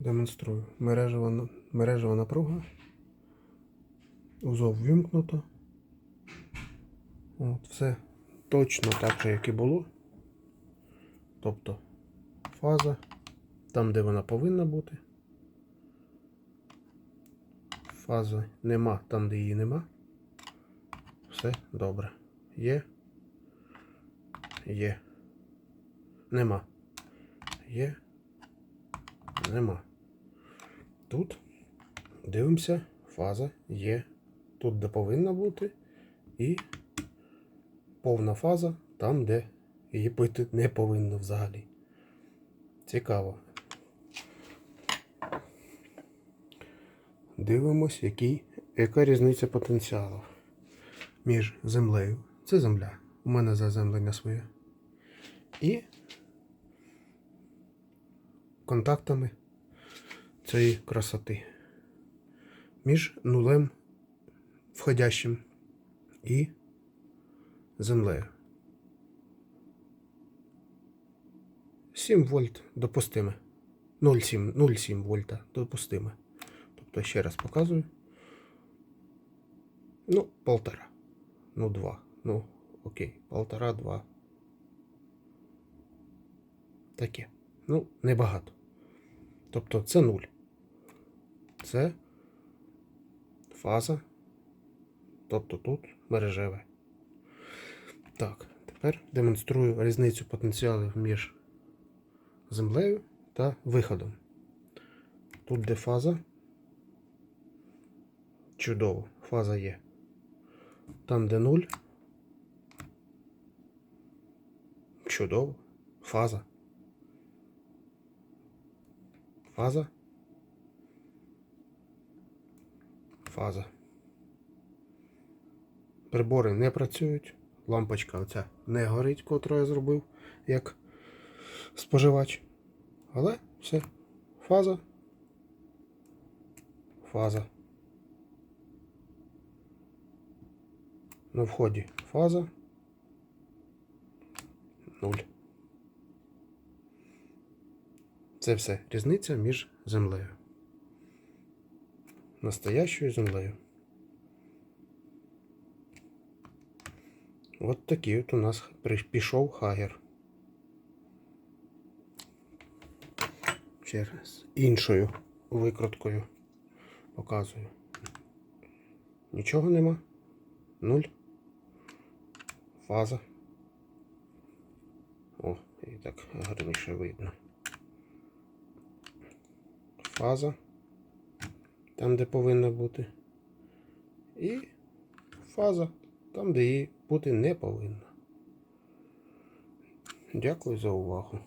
Демонструю. Мережева, мережева напруга. Узов вимкнуто. От, все точно так же, як і було. Тобто фаза там, де вона повинна бути. Фази нема там, де її нема. Все добре. Є. Є. Нема. Є. Нема. Тут дивимося, фаза є. Тут, де повинна бути, і повна фаза там, де її бути не повинно взагалі. Цікаво. Дивимось, який, яка різниця потенціалу між землею. Це земля. У мене заземлення своє. І контактами цієї красоти. Між нулем входящим і землею. 7 вольт допустиме. 0,7 0,7 вольта допустиме. Тобто ще раз показую. Ну, полтора. Ну, два. Ну, окей, полтора, два. Таке. Ну, небагато. Тобто це нуль. Це фаза. Тобто тут мережеве. Так, тепер демонструю різницю потенціалів між землею та виходом. Тут де фаза. Чудово, фаза є. Там, де нуль. Чудово. Фаза. Фаза. Фаза. Прибори не працюють. Лампочка оця не горить, котру я зробив як споживач. Але все. Фаза. Фаза. На вході фаза. Нуль. Це все різниця між землею. Настоящою землею. От такий от у нас пішов хагер. Ще раз іншою викруткою показую. Нічого нема. Нуль. Фаза. О, і так гарніше видно. Фаза. Там, де повинна бути. І фаза там, де її бути не повинна. Дякую за увагу.